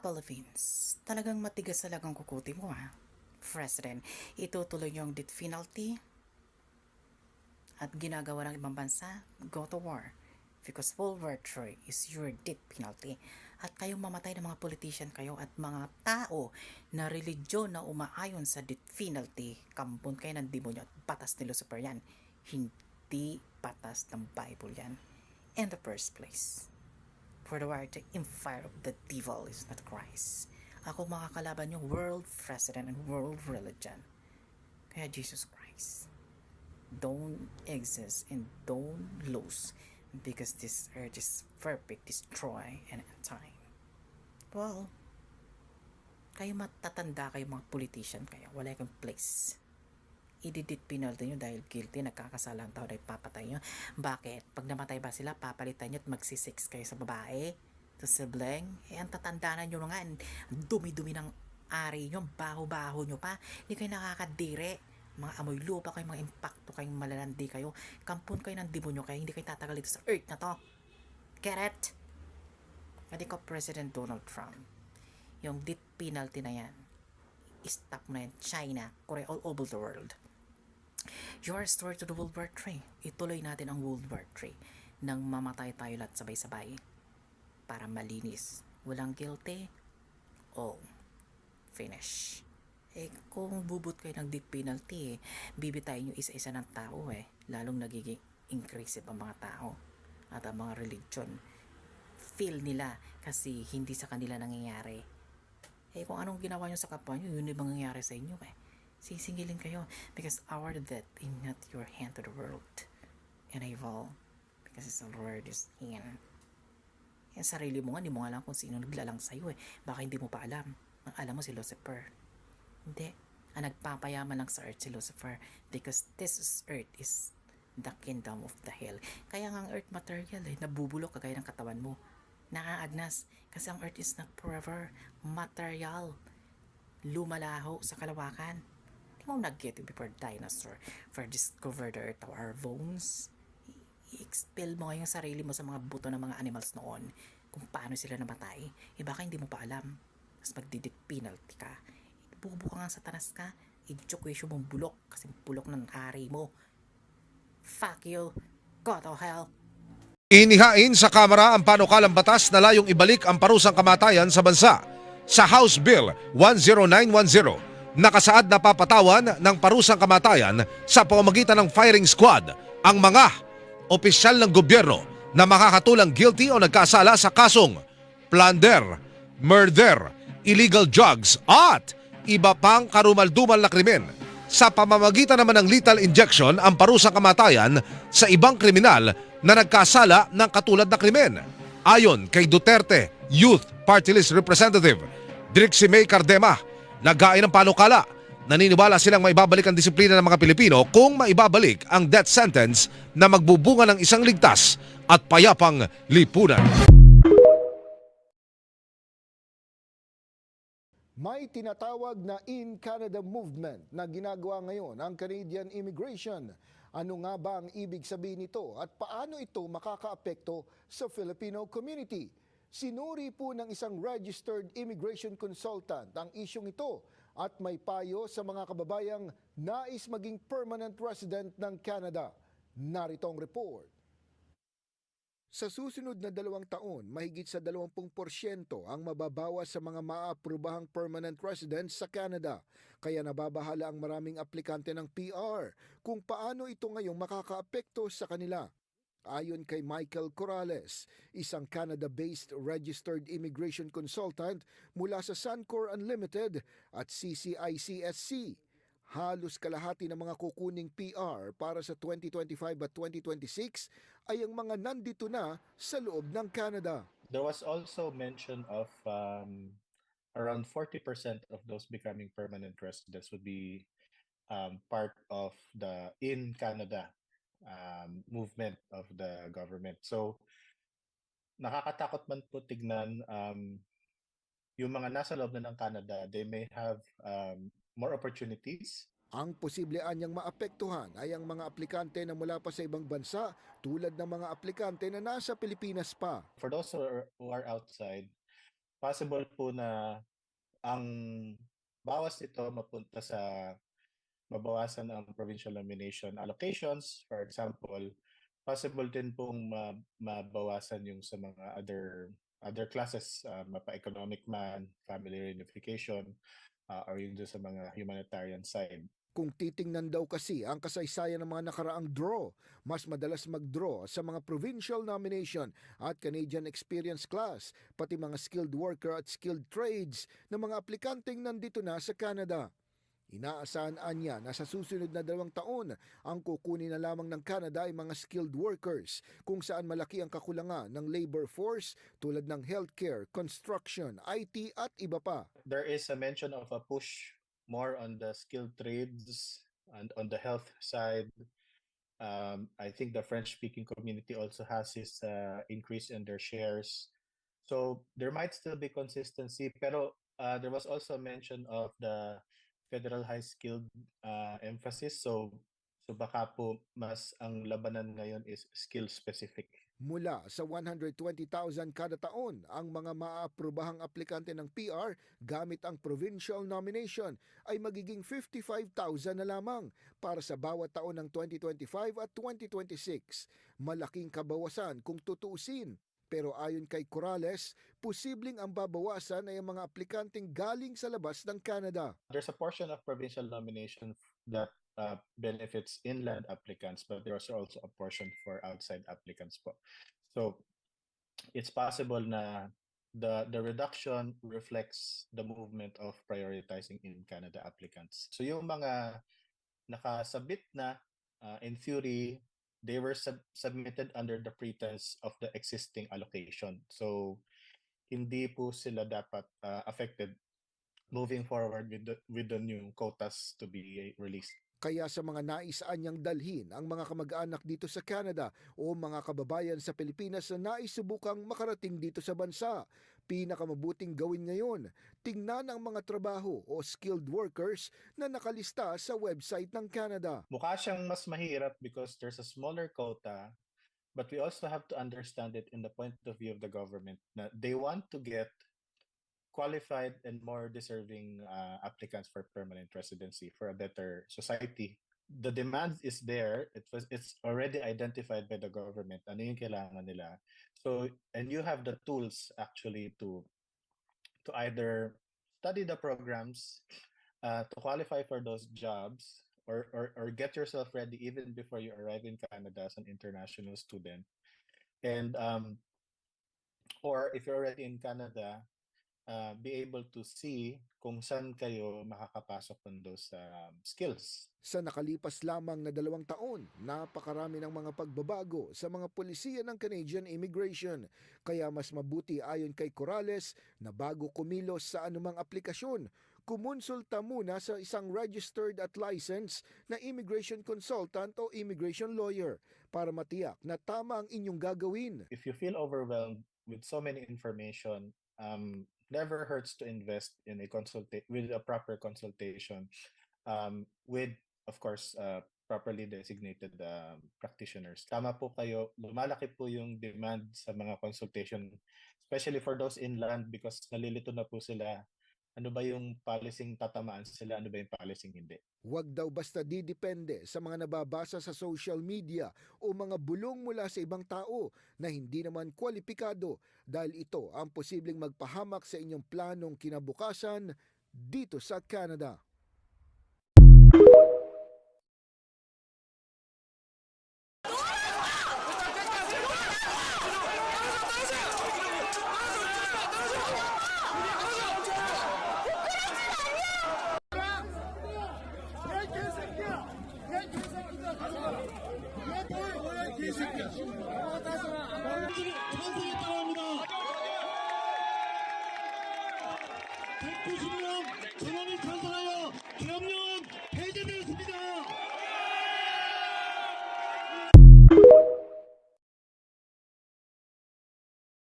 Philippines, talagang matigas talagang kukuti mo ha. President, itutuloy ang death penalty at ginagawa ng ibang bansa, go to war. Because War III is your death penalty. At kayong mamatay ng mga politician kayo at mga tao na religion na umaayon sa death penalty, kampon kayo ng demonyo at patas ni Lucifer yan. Hindi patas ng Bible yan. In the first place. For the empire of the devil is not Christ. Ako makakalaban yung world president and world religion. Kaya Jesus Christ, don't exist and don't lose because this earth is perfect, destroy, and end time. Well, kayo matatanda kayo mga politician kayo. Wala kayong place. Ididit penalty nyo dahil guilty, nagkakasala ang tao dahil papatay nyo. Bakit? Pag namatay ba sila, papalitan nyo at magsisix kayo sa babae? Sa sibling? Eh, ang tatandaan nyo nga, dumi-dumi ng ari nyo, baho-baho nyo pa. Hindi kayo nakakadire. Mga amoy lupa kayo, mga impacto kayong malalandi kayo. Kampon kayo ng demonyo kayo, hindi kayo tatagal dito sa earth na to. Get it? Hindi ko President Donald Trump. Yung death penalty na yan, stop na yan. China, Korea, all over the world. Your story to the World War III. Ituloy natin ang World War III nang mamatay tayo lahat sabay-sabay para malinis. Walang guilty. Oh, finish. Eh, kung bubut kayo ng death penalty, eh, bibitayin nyo isa-isa ng tao eh. Lalong nagiging increasive ang mga tao at ang mga religion. Feel nila kasi hindi sa kanila nangyayari. Eh, kung anong ginawa nyo sa kapwa nyo, yun yung mangyayari sa inyo eh. Sisingilin kayo because our death is not your hand to the world. And evil because it's the Lord is in. Yung sarili mo nga, hindi mo alam kung sino naglalang sa'yo eh. Baka hindi mo pa alam. Ang alam mo si Lucifer. Hindi. Ang nagpapayaman lang sa earth si Lucifer because this is earth is the kingdom of the hell. Kaya nga ang earth material eh, nabubulok kagaya ng katawan mo. Naaagnas kasi ang earth is not forever material. Lumalaho sa kalawakan. Mo nag-get it before dinosaur for discover the earth our bones. I-expel mo yung sarili mo sa mga buto ng mga animals noon kung paano sila namatay. Eh baka hindi mo pa alam. Tapos magdidit penalty ka. Bubuka nga sa tanas ka. I-chokwesyo mong bulok kasi bulok ng ari mo. Fuck you. Go to hell. Inihain sa Kamara ang panukalang batas na layong ibalik ang parusang kamatayan sa bansa. Sa House Bill 10910, nakasaad na papatawan ng parusang kamatayan sa pamamagitan ng firing squad ang mga opisyal ng gobyerno na makakatulang guilty o nagkasala sa kasong plunder, murder, illegal drugs at iba pang karumaldumal na krimen. Sa pamamagitan naman ng lethal injection ang parusang kamatayan sa ibang kriminal na nagkasala ng katulad na krimen. Ayon kay Duterte Youth Party List Representative Drixie May Cardema, naghain ng panukala naniniwala silang maibabalik ang disiplina ng mga Pilipino kung maibabalik ang death sentence na magbubunga ng isang ligtas at payapang lipunan. May tinatawag na In Canada Movement na ginagawa ngayon ang Canadian immigration. Ano nga ba ang ibig sabihin nito at paano ito makakaapekto sa Filipino community? Sinuri po ng isang registered immigration consultant ang isyong ito at may payo sa mga kababayang nais maging permanent resident ng Canada. Narito ang report. Sa susunod na dalawang taon, mahigit sa 20% ang mababawas sa mga maaprubahang permanent residents sa Canada. Kaya nababahala ang maraming aplikante ng PR kung paano ito ngayong makakaapekto sa kanila. Ayon kay Michael Corrales, isang Canada-based registered immigration consultant mula sa Suncor Unlimited at CCICSC, halos kalahati ng mga kukuning PR para sa 2025 at 2026 ay ang mga nandito na sa loob ng Canada. There was also mention of um, around 40% of those becoming permanent residents would be um, part of the in Canada um, movement of the government. So, nakakatakot man po tignan um, yung mga nasa loob na ng Canada, they may have um, more opportunities Ang posible anyang maapektuhan ay ang mga aplikante na mula pa sa ibang bansa tulad ng mga aplikante na nasa Pilipinas pa. for those who are, who are outside, possible po na ang bawas nito mapunta sa mabawasan ang provincial nomination allocations. For example, possible din pong ma- mabawasan yung sa mga other other classes, uh, mapa-economic man, family reunification, uh, or yung sa mga humanitarian side. Kung titingnan daw kasi ang kasaysayan ng mga nakaraang draw, mas madalas mag-draw sa mga provincial nomination at Canadian experience class, pati mga skilled worker at skilled trades ng mga aplikanteng nandito na sa Canada. Inaasahan anya na sa susunod na dalawang taon, ang kukunin na lamang ng Canada ay mga skilled workers kung saan malaki ang kakulangan ng labor force tulad ng healthcare, construction, IT at iba pa. There is a mention of a push more on the skilled trades and on the health side. Um, I think the French-speaking community also has this uh, increase in their shares. So there might still be consistency, pero uh, there was also mention of the federal high skilled uh, emphasis. So so baka po mas ang labanan ngayon is skill specific. Mula sa 120,000 kada taon ang mga maaprobahang aplikante ng PR gamit ang provincial nomination ay magiging 55,000 na lamang para sa bawat taon ng 2025 at 2026. Malaking kabawasan kung tutuusin. Pero ayon kay Corrales, posibleng ang babawasan ay ang mga aplikanteng galing sa labas ng Canada. There's a portion of provincial nomination that uh, benefits inland applicants, but there's also a portion for outside applicants po. So it's possible na the the reduction reflects the movement of prioritizing in Canada applicants. So yung mga nakasabit na uh, in theory they were sub- submitted under the pretense of the existing allocation. So hindi po sila dapat uh, affected moving forward with the with the new quotas to be released. Kaya sa mga naisaan niyang dalhin ang mga kamag-anak dito sa Canada o mga kababayan sa Pilipinas na naisubukang makarating dito sa bansa, pinakamabuting gawin ngayon, tingnan ang mga trabaho o skilled workers na nakalista sa website ng Canada. Mukha siyang mas mahirap because there's a smaller quota but we also have to understand it in the point of view of the government na they want to get qualified and more deserving uh, applicants for permanent residency for a better society. The demand is there. It was it's already identified by the government. Ano yung kailangan nila? So and you have the tools actually to to either study the programs uh, to qualify for those jobs or, or or get yourself ready even before you arrive in Canada as an international student. And um or if you're already in Canada, uh, be able to see kung saan kayo makakapasok on those um, skills. Sa nakalipas lamang na dalawang taon, napakarami ng mga pagbabago sa mga polisiya ng Canadian immigration. Kaya mas mabuti ayon kay Corrales na bago kumilos sa anumang aplikasyon, kumonsulta muna sa isang registered at licensed na immigration consultant o immigration lawyer para matiyak na tama ang inyong gagawin. If you feel overwhelmed with so many information, um, never hurts to invest in a consulta- with a proper consultation um, with, of course, uh, properly designated um, practitioners. Tama po kayo, lumalaki po yung demand sa mga consultation, especially for those inland because nalilito na po sila ano ba yung policing tatamaan sila, ano ba yung policing hindi. Huwag daw basta didepende sa mga nababasa sa social media o mga bulong mula sa ibang tao na hindi naman kwalipikado dahil ito ang posibleng magpahamak sa inyong planong kinabukasan dito sa Canada. 합니다. 190명 전원이 찬성하여 계엄령을